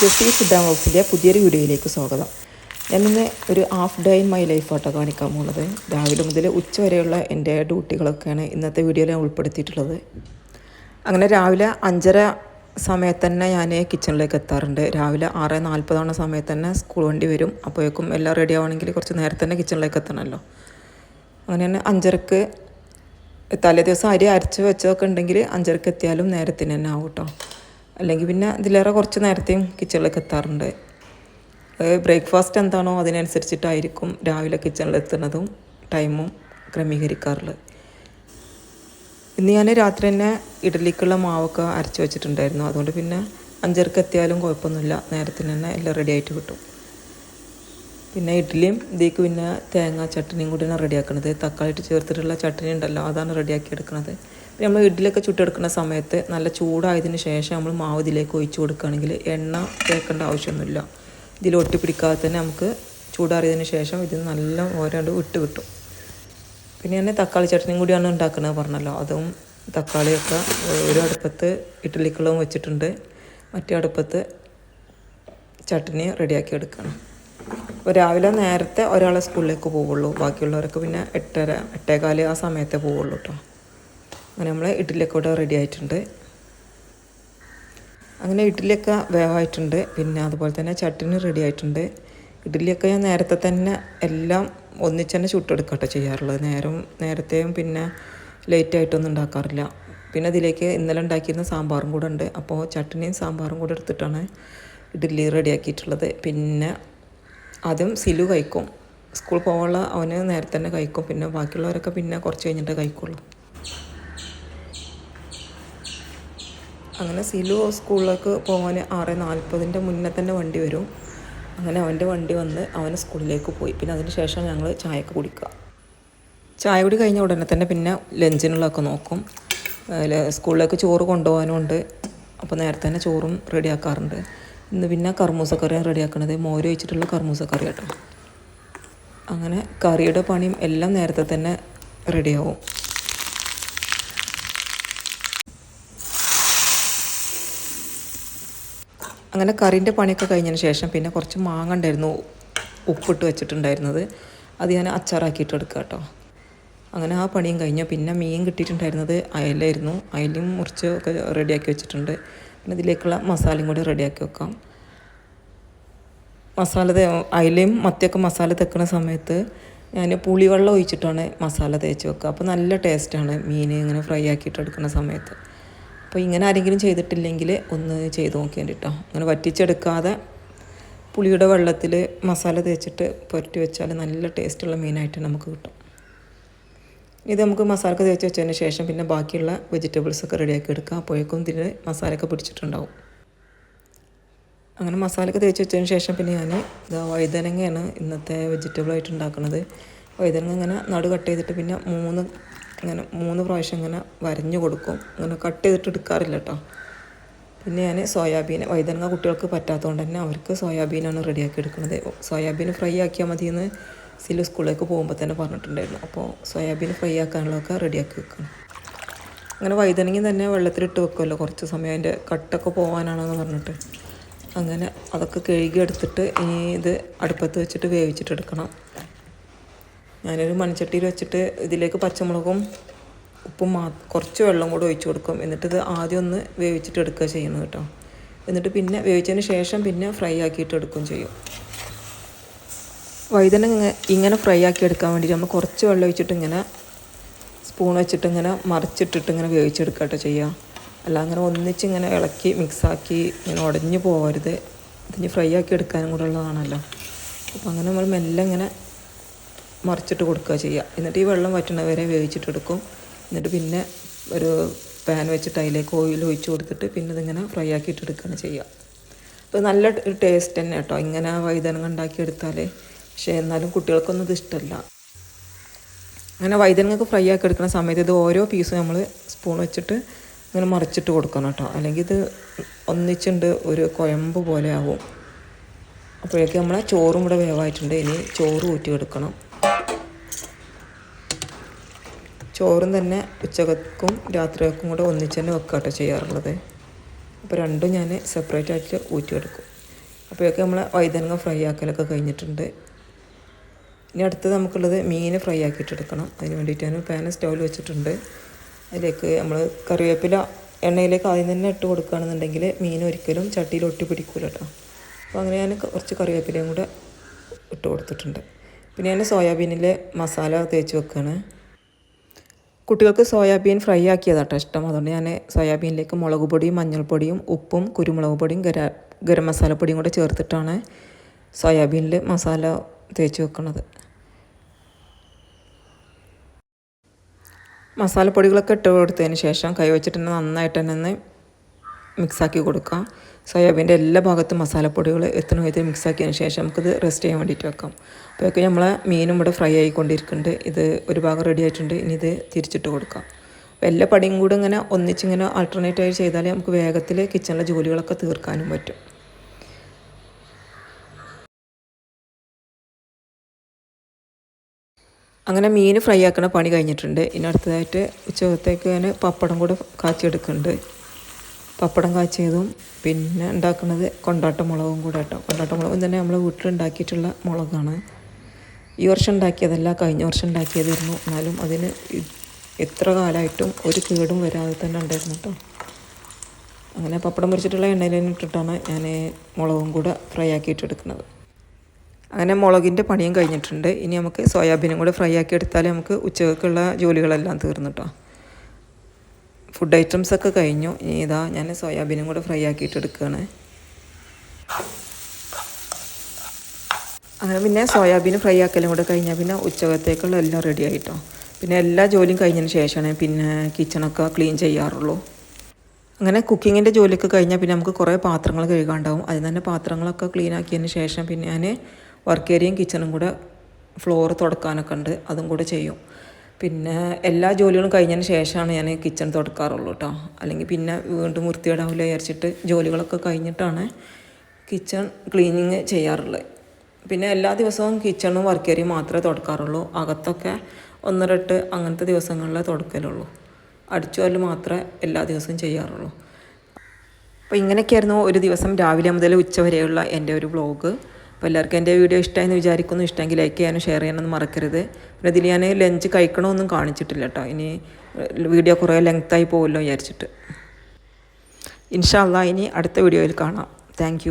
Jessy food and പുതിയൊരു വീഡിയോയിലേക്ക് സ്വാഗതം. ഞാനിന്ന് ഒരു half day in my life ആട്ടോ കാണിക്കാൻ പോകുന്നത്. രാവിലെ മുതൽ ഉച്ച വരെയുള്ള എന്റെ ഡ്യൂട്ടികളൊക്കെയാണ് ഇന്നത്തെ വീഡിയോയിൽ ഞാൻ ഉൾപ്പെടുത്തിയിട്ടുള്ളത്. അങ്ങനെ രാവിലെ അഞ്ചര സമയത്ത് തന്നെ ഞാൻ കിച്ചണിലേക്ക് എത്താറുണ്ട്. രാവിലെ ആറ് നാൽപ്പതാണ് സമയത്ത് തന്നെ സ്കൂൾ വണ്ടി വരും. അപ്പോഴേക്കും എല്ലാം റെഡി ആവണമെങ്കിൽ കുറച്ച് നേരത്തെ തന്നെ കിച്ചണിലേക്ക് എത്തണമല്ലോ. അങ്ങനെ തന്നെ അഞ്ചരക്ക് തലേ ദിവസം അരി അരച്ച് വെച്ചതൊക്കെ ഉണ്ടെങ്കിൽ അഞ്ചരക്ക് എത്തിയാലും നേരത്തിന് തന്നെ ആവും കേട്ടോ അല്ലെങ്കിൽ പിന്നെ ഇതിലേറെ കുറച്ച് നേരത്തെയും കിച്ചണിലേക്ക് എത്താറുണ്ട്. ബ്രേക്ക്ഫാസ്റ്റ് എന്താണോ അതിനനുസരിച്ചിട്ടായിരിക്കും രാവിലെ കിച്ചണിൽ എത്തുന്നതും ടൈമും ക്രമീകരിക്കാറുള്ളത്. ഇന്ന് ഞാൻ രാത്രി തന്നെ ഇഡലിക്കുള്ള മാവൊക്കെ അരച്ച് വെച്ചിട്ടുണ്ടായിരുന്നു. അതുകൊണ്ട് പിന്നെ അഞ്ചരക്ക് എത്തിയാലും കുഴപ്പമൊന്നുമില്ല. നേരത്തിന് തന്നെ എല്ലാം റെഡി ആയിട്ട് കിട്ടും. പിന്നെ ഇഡ്ഡലിയും ഇതിലേക്ക് പിന്നെ തേങ്ങ ചട്നിയും കൂടിയാണ് റെഡിയാക്കുന്നത് തക്കാളി ഇട്ട് ചേർത്തിട്ടുള്ള ചട്നി ഉണ്ടല്ലോ അതാണ് റെഡിയാക്കി എടുക്കുന്നത് നമ്മൾ ഇഡ്ഡലിയൊക്കെ ചുട്ടെടുക്കുന്ന സമയത്ത് നല്ല ചൂടായതിന് ശേഷം നമ്മൾ മാവ് ഇതിലേക്ക് ഒഴിച്ച് കൊടുക്കുകയാണെങ്കിൽ എണ്ണ തേക്കേണ്ട ആവശ്യമൊന്നുമില്ല. ഇതിൽ ഒട്ടിപ്പിടിക്കാതെ തന്നെ നമുക്ക് ചൂടാറിയതിന് ശേഷം ഇത് നല്ല ഓരോണ്ട് വിട്ട് കിട്ടും. പിന്നെ തന്നെ തക്കാളി ചട്നിയും കൂടിയാണ് ഉണ്ടാക്കുന്നത് പറഞ്ഞല്ലോ. അതും തക്കാളിയൊക്കെ ഒരു അടുപ്പത്ത് ഇഡ്ഡലിക്കുള്ളതും വെച്ചിട്ടുണ്ട്. മറ്റേ അടുപ്പത്ത് ചട്നി റെഡിയാക്കി എടുക്കണം. അപ്പോൾ രാവിലെ നേരത്തെ ഒരാളെ സ്കൂളിലേക്ക് പോവുള്ളൂ. ബാക്കിയുള്ളവരൊക്കെ പിന്നെ എട്ടര എട്ടേകാൽ ആ സമയത്തേ പോവുള്ളൂ കേട്ടോ. അങ്ങനെ നമ്മൾ ഇഡ്ഡലിയൊക്കെ ഇവിടെ റെഡി ആയിട്ടുണ്ട്. അങ്ങനെ ഇഡ്ഡലിയൊക്കെ വേവായിട്ടുണ്ട്. പിന്നെ അതുപോലെ തന്നെ ചട്ടിന് റെഡി ആയിട്ടുണ്ട്. ഇഡ്ഡലിയൊക്കെ ഞാൻ നേരത്തെ തന്നെ എല്ലാം ഒന്നിച്ച് തന്നെ ചുട്ടെടുക്കട്ടോ ചെയ്യാറുള്ളത്. നേരം നേരത്തെയും പിന്നെ ലേറ്റായിട്ടൊന്നും ഉണ്ടാക്കാറില്ല. പിന്നെ അതിലേക്ക് ഇന്നലെ ഉണ്ടാക്കിയിരുന്ന സാമ്പാറും കൂടെ ഉണ്ട്. അപ്പോൾ ചട്ടിനിയും സാമ്പാറും കൂടെ എടുത്തിട്ടാണ് ഇഡ്ഡലി റെഡിയാക്കിയിട്ടുള്ളത് പിന്നെ ആദ്യം സിലു കഴിക്കും. സ്കൂൾ പോകാനുള്ള അവന് നേരത്തെ തന്നെ കഴിക്കും. പിന്നെ ബാക്കിയുള്ളവരൊക്കെ പിന്നെ കുറച്ച് കഴിഞ്ഞിട്ട് കഴിക്കുള്ളൂ. അങ്ങനെ സിലു സ്കൂളിലേക്ക് പോകാൻ ആറ് നാൽപ്പതിന്റെ മുന്നേ തന്നെ വണ്ടി വരും. അങ്ങനെ അവന്റെ വണ്ടി വന്ന് അവൻ സ്കൂളിലേക്ക് പോയി. പിന്നെ അതിന് ശേഷം ഞങ്ങൾ ചായയൊക്കെ കുടിക്കുക. ചായ കുടി കഴിഞ്ഞ ഉടനെ തന്നെ പിന്നെ ലഞ്ചിനുള്ളതൊക്കെ നോക്കും. സ്കൂളിലേക്ക് ചോറ് കൊണ്ടുപോകാനുണ്ട്. അപ്പോൾ നേരത്തെ തന്നെ ചോറും റെഡിയാക്കാറുണ്ട്. ഇന്ന് പിന്നെ കർമ്മൂസക്കറിയാണ് റെഡിയാക്കണത്. മോര് വെച്ചിട്ടുള്ള കർമ്മൂസക്കറി കേട്ടോ. അങ്ങനെ കറിയുടെ പണിയും എല്ലാം നേരത്തെ തന്നെ റെഡിയാവും. അങ്ങനെ കറിന്റെ പണിയൊക്കെ കഴിഞ്ഞതിന് ശേഷം പിന്നെ കുറച്ച് മാങ്ങ ഉണ്ടായിരുന്നു. ഉപ്പിട്ട് വെച്ചിട്ടുണ്ടായിരുന്നത്. അത് ഞാൻ അച്ചാറാക്കിയിട്ട് എടുക്കുക കേട്ടോ. അങ്ങനെ ആ പണിയും കഴിഞ്ഞു. പിന്നെ മീൻ കിട്ടിയിട്ടുണ്ടായിരുന്നത് അയലായിരുന്നു. അയലും മുറിച്ച് ഒക്കെ റെഡിയാക്കി വെച്ചിട്ടുണ്ട്. പിന്നെ ഇതിലേക്കുള്ള മസാലയും കൂടി റെഡിയാക്കി വെക്കാം. മസാല അയലയും മത്തിയൊക്കെ മസാല തെക്കുന്ന സമയത്ത് ഞാൻ പുളിവെള്ളം ഒഴിച്ചിട്ടാണ് മസാല തേച്ച് വെക്കുക. അപ്പോൾ നല്ല ടേസ്റ്റാണ് മീൻ ഇങ്ങനെ ഫ്രൈ ആക്കിയിട്ട് എടുക്കുന്ന സമയത്ത്. അപ്പോൾ ഇങ്ങനെ ആരെങ്കിലും ചെയ്തിട്ടില്ലെങ്കിൽ ഒന്ന് ചെയ്ത് നോക്കിയാൽ കേട്ടോ അങ്ങനെ വറ്റിച്ചെടുക്കാതെ പുളിയുടെ വെള്ളത്തിൽ മസാല തേച്ചിട്ട് പുരട്ടി വെച്ചാൽ നല്ല ടേസ്റ്റുള്ള മീനായിട്ട് നമുക്ക് കിട്ടും. ഇത് നമുക്ക് മസാലയൊക്കെ തേച്ച് വെച്ചതിന് ശേഷം പിന്നെ ബാക്കിയുള്ള വെജിറ്റബിൾസൊക്കെ റെഡിയാക്കി എടുക്കുക അപ്പോഴേക്കും ഇതിൽ മസാലയൊക്കെ പിടിച്ചിട്ടുണ്ടാവും. അങ്ങനെ മസാലയൊക്കെ തേച്ച് വെച്ചതിന് ശേഷം പിന്നെ ഞാൻ ഇതാ വഴുതനങ്ങയാണ് ഇന്നത്തെ വെജിറ്റബിളായിട്ട് ഉണ്ടാക്കുന്നത് വഴുതനങ്ങ ഇങ്ങനെ നടു കട്ട് ചെയ്തിട്ട് പിന്നെ മൂന്ന് ഇങ്ങനെ മൂന്ന് പ്രാവശ്യം ഇങ്ങനെ വരഞ്ഞു കൊടുക്കും. അങ്ങനെ കട്ട് ചെയ്തിട്ട് എടുക്കാറില്ല കേട്ടോ പിന്നെ ഞാൻ സോയാബീൻ വൈതനങ്ങ കുട്ടികൾക്ക് പറ്റാത്തതുകൊണ്ട് തന്നെ അവർക്ക് സോയാബീനാണ് റെഡിയാക്കി എടുക്കുന്നത്. സോയാബീൻ ഫ്രൈ ആക്കിയാൽ മതി എന്ന് സിലു സ്കൂളിലേക്ക് പോകുമ്പോൾ തന്നെ പറഞ്ഞിട്ടുണ്ടായിരുന്നു. അപ്പോൾ സോയാബീൻ ഫ്രൈ ആക്കാനുള്ളതൊക്കെ റെഡിയാക്കി വെക്കണം. അങ്ങനെ വൈതനങ്ങി തന്നെ വെള്ളത്തിലിട്ട് വെക്കുമല്ലോ കുറച്ച് സമയം. അതിന്റെ കട്ടൊക്കെ പോകാനാണെന്ന് പറഞ്ഞിട്ട്. അങ്ങനെ അതൊക്കെ കഴുകി എടുത്തിട്ട് ഇനി ഇത് അടുപ്പത്ത് വെച്ചിട്ട് വേവിച്ചിട്ട് എടുക്കണം. ഞാനൊരു മൺചട്ടിയിൽ വെച്ചിട്ട് ഇതിലേക്ക് പച്ചമുളകും ഉപ്പും മാ കുറച്ച് വെള്ളം കൂടെ ഒഴിച്ചു കൊടുക്കും. എന്നിട്ട് ഇത് ആദ്യം ഒന്ന് വേവിച്ചിട്ട് എടുക്കുക ചെയ്യുന്നത് കേട്ടോ. എന്നിട്ട് പിന്നെ വേവിച്ചതിന് ശേഷം പിന്നെ ഫ്രൈ ആക്കിയിട്ട് എടുക്കുകയും ചെയ്യും. വഴുതന ഇങ്ങനെ ഫ്രൈ ആക്കി എടുക്കാൻ വേണ്ടിയിട്ട് നമ്മൾ കുറച്ച് വെള്ളം ഒഴിച്ചിട്ട് ഇങ്ങനെ സ്പൂൺ വെച്ചിട്ട് ഇങ്ങനെ മറിച്ചിട്ടിട്ട് ഇങ്ങനെ വേവിച്ചെടുക്കുക കേട്ടോ ചെയ്യുക. അല്ല അങ്ങനെ ഒന്നിച്ച് ഇങ്ങനെ ഇളക്കി മിക്സാക്കി ഇങ്ങനെ ഉടഞ്ഞു പോകരുത് ഇതിന് ഫ്രൈ ആക്കി എടുക്കാനും കൂടെ ഉള്ളതാണല്ലോ. അപ്പോൾ അങ്ങനെ നമ്മൾ മെല്ലെ ഇങ്ങനെ മറിച്ചിട്ട് കൊടുക്കുക ചെയ്യുക. എന്നിട്ട് ഈ വെള്ളം വറ്റണവരെ വേവിച്ചിട്ടെടുക്കും. എന്നിട്ട് പിന്നെ ഒരു പാൻ വെച്ചിട്ട് അതിലേക്ക് ഓയിൽ ഒഴിച്ച് കൊടുത്തിട്ട് പിന്നെ ഇതിങ്ങനെ ഫ്രൈ ആക്കിയിട്ട് എടുക്കുകയാണ് ചെയ്യുക. അപ്പോൾ നല്ല ഒരു ടേസ്റ്റ് തന്നെ കേട്ടോ. ഇങ്ങനെ വഴുതനങ്ങ ഉണ്ടാക്കിയെടുത്താൽ പക്ഷേ എന്നാലും കുട്ടികൾക്കൊന്നും ഇത് ഇഷ്ടമല്ല അങ്ങനെ വൈതനങ്ങൾക്ക് ഫ്രൈ ആക്കി എടുക്കുന്ന സമയത്ത് ഇത് ഓരോ പീസും നമ്മൾ സ്പൂൺ വെച്ചിട്ട് ഇങ്ങനെ മറിച്ചിട്ട് കൊടുക്കണം കേട്ടോ. അല്ലെങ്കിൽ ഇത് ഒന്നിച്ചുണ്ട് ഒരു കുഴമ്പ് പോലെ ആവും. അപ്പോഴേക്കും നമ്മളെ ചോറും ഇവിടെ വേവായിട്ടുണ്ട്. ഇനി ചോറ് ഊറ്റി എടുക്കണം ചോറും തന്നെ ഉച്ചക്കും രാത്രികൾക്കും കൂടെ ഒന്നിച്ച് തന്നെ വെക്കാട്ടോ ചെയ്യാറുള്ളത്. അപ്പോൾ രണ്ടും ഞാൻ സെപ്പറേറ്റ് ആയിട്ട് ഊറ്റിയെടുക്കും. അപ്പോഴൊക്കെ നമ്മൾ വൈതനങ്ങ ഫ്രൈ ആക്കലൊക്കെ കഴിഞ്ഞിട്ടുണ്ട്. ഇനി അടുത്തത് നമുക്കുള്ളത് മീൻ ഫ്രൈ ആക്കിയിട്ടെടുക്കണം അതിന് വേണ്ടിയിട്ട് ഞാൻ പാന സ്റ്റൗവിൽ വെച്ചിട്ടുണ്ട്. അതിലേക്ക് നമ്മൾ കറിവേപ്പില എണ്ണയിലേക്ക് ആദ്യം തന്നെ ഇട്ട് കൊടുക്കുകയാണെന്നുണ്ടെങ്കിൽ മീൻ ഒരിക്കലും ചട്ടിയിൽ ഒട്ടി പിടിക്കൂല കേട്ടോ അപ്പോൾ അങ്ങനെ ഞാൻ കുറച്ച് കറിവേപ്പിലയും കൂടെ ഇട്ട് കൊടുത്തിട്ടുണ്ട്. പിന്നെ ഞാൻ സോയാബീനിലെ മസാല തേച്ച് വെക്കുകയാണ് കുട്ടികൾക്ക് സോയാബീൻ ഫ്രൈ ആക്കിയതാട്ടോ ഇഷ്ടം. അതുകൊണ്ട് ഞാൻ സോയാബീനിലേക്ക് മുളക് പൊടിയും മഞ്ഞൾപ്പൊടിയും ഉപ്പും കുരുമുളക് പൊടിയും ഗര ഗരം മസാലപ്പൊടിയും കൂടെ ചേർത്തിട്ടാണ് സോയാബീനിൽ മസാല തേച്ച് വെക്കുന്നത് മസാലപ്പൊടികളൊക്കെ ഇട്ട് കൊടുത്തതിന് ശേഷം കൈ വെച്ചിട്ട് നന്നായിട്ട് തന്നെ മിക്സാക്കി കൊടുക്കാം. സോയാബീന്റെ എല്ലാ ഭാഗത്തും മസാലപ്പൊടികൾ എത്തുന്ന വിധത്തിൽ മിക്സാക്കിയതിന് ശേഷം നമുക്കിത് റെസ്റ്റ് ചെയ്യാൻ വേണ്ടിയിട്ട് വെക്കാം. അപ്പോഴൊക്കെ നമ്മളെ മീനും ഇവിടെ ഫ്രൈ ആയിക്കൊണ്ടിരിക്കുന്നുണ്ട്. ഇത് ഒരു ഭാഗം റെഡി ആയിട്ടുണ്ട്. ഇനി ഇത് തിരിച്ചിട്ട് കൊടുക്കാം. അപ്പോൾ എല്ലാ പടിയും കൂടെ ഇങ്ങനെ ഒന്നിച്ചിങ്ങനെ ആൾട്ടർനേറ്റ് ആയി ചെയ്താലേ നമുക്ക് വേഗത്തിൽ കിച്ചണിലെ ജോലികളൊക്കെ തീർക്കാനും പറ്റും. അങ്ങനെ മീൻ ഫ്രൈ ആക്കുന്ന പണി കഴിഞ്ഞിട്ടുണ്ട്. ഇനി അടുത്തതായിട്ട് ഉച്ചകത്തേക്ക് ഞാൻ പപ്പടം കൂടെ കാച്ചിയെടുക്കുന്നുണ്ട്. പപ്പടം കാച്ചിയതും പിന്നെ ഉണ്ടാക്കുന്നത് കൊണ്ടാട്ട മുളകും കൂടെ കേട്ടോ. കൊണ്ടാട്ട മുളകും തന്നെ നമ്മൾ വീട്ടിലുണ്ടാക്കിയിട്ടുള്ള മുളകാണ്. ഈ വർഷം ഉണ്ടാക്കിയതല്ല കഴിഞ്ഞ വർഷം ഉണ്ടാക്കിയതായിരുന്നു. എന്നാലും അതിന് എത്ര കാലമായിട്ടും ഒരു കേടും വരാതെ തന്നെ ഉണ്ടായിരുന്നു കേട്ടോ. അങ്ങനെ പപ്പടം പൊരിച്ചിട്ടുള്ള എണ്ണയിൽ ഇട്ടിട്ടാണ് ഞാൻ മുളകും കൂടെ ഫ്രൈ ആക്കിയിട്ടെടുക്കുന്നത് അങ്ങനെ മുളകിന്റെ പണിയും കഴിഞ്ഞിട്ടുണ്ട്. ഇനി നമുക്ക് സോയാബീനും കൂടെ ഫ്രൈ ആക്കി എടുത്താൽ നമുക്ക് ഉച്ചക്കുള്ള ജോലികളെല്ലാം തീർന്നു കേട്ടോ. ഫുഡ് ഐറ്റംസ് ഒക്കെ കഴിഞ്ഞു. ഇനി ഇതാ ഞാൻ സോയാബീനും കൂടെ ഫ്രൈ ആക്കിയിട്ട് എടുക്കുകയാണ് അങ്ങനെ പിന്നെ സോയാബീൻ ഫ്രൈ ആക്കലും കൂടെ കഴിഞ്ഞാൽ പിന്നെ ഉച്ചകത്തേക്കുള്ള എല്ലാം റെഡി ആയിട്ടോ. പിന്നെ എല്ലാ ജോലിയും കഴിഞ്ഞതിന് ശേഷമാണ് പിന്നെ കിച്ചണൊക്കെ ക്ലീൻ ചെയ്യാറുള്ളൂ. അങ്ങനെ കുക്കിങ്ങിന്റെ ജോലിയൊക്കെ കഴിഞ്ഞാൽ പിന്നെ നമുക്ക് കുറേ പാത്രങ്ങൾ കഴുകാണ്ടാവും. അതിന് തന്നെ പാത്രങ്ങളൊക്കെ ക്ലീൻ ആക്കിയതിന് ശേഷം പിന്നെ ഞാൻ വർക്ക് ഏരിയയും കിച്ചണും കൂടെ ഫ്ലോർ തുടക്കാനൊക്കെ ഉണ്ട്. അതും കൂടെ ചെയ്യും. പിന്നെ എല്ലാ ജോലികളും കഴിഞ്ഞതിന് ശേഷമാണ് ഞാൻ കിച്ചൺ തുടക്കാറുള്ളൂ കേട്ടോ അല്ലെങ്കിൽ പിന്നെ വീണ്ടും വൃത്തിയിടാവില്ല വിചാരിച്ചിട്ട് ജോലികളൊക്കെ കഴിഞ്ഞിട്ടാണ് കിച്ചൺ ക്ലീനിങ് ചെയ്യാറുള്ളത്. പിന്നെ എല്ലാ ദിവസവും കിച്ചണും വർക്ക് ഏരിയയും മാത്രമേ തുടക്കാറുള്ളൂ. അകത്തൊക്കെ ഒന്നരട്ട് അങ്ങനത്തെ ദിവസങ്ങളിലെ തുടക്കലുള്ളൂ. അടിച്ചുവരൽ മാത്രമേ എല്ലാ ദിവസവും ചെയ്യാറുള്ളൂ. അപ്പോൾ ഇങ്ങനെയൊക്കെയായിരുന്നു ഒരു ദിവസം രാവിലെ മുതൽ ഉച്ച വരെയുള്ള എന്റെ ഒരു വ്ളോഗ് അപ്പോൾ എല്ലാവർക്കും എന്റെ വീഡിയോ ഇഷ്ടമായെന്ന് വിചാരിക്കുന്നു. ഇഷ്ടമെങ്കിൽ ലൈക്ക് ചെയ്യാനും ഷെയർ ചെയ്യാനൊന്നും മറക്കരുത്. പിന്നെ ഇതിൽ ഞാൻ ലഞ്ച് കഴിക്കണമൊന്നും കാണിച്ചിട്ടില്ല കേട്ടോ. ഇനി വീഡിയോ കുറേ ലെങ്ത്തായി പോകുമല്ലോ വിചാരിച്ചിട്ട്. ഇൻഷാല്ല ഇനി അടുത്ത വീഡിയോയിൽ കാണാം. താങ്ക്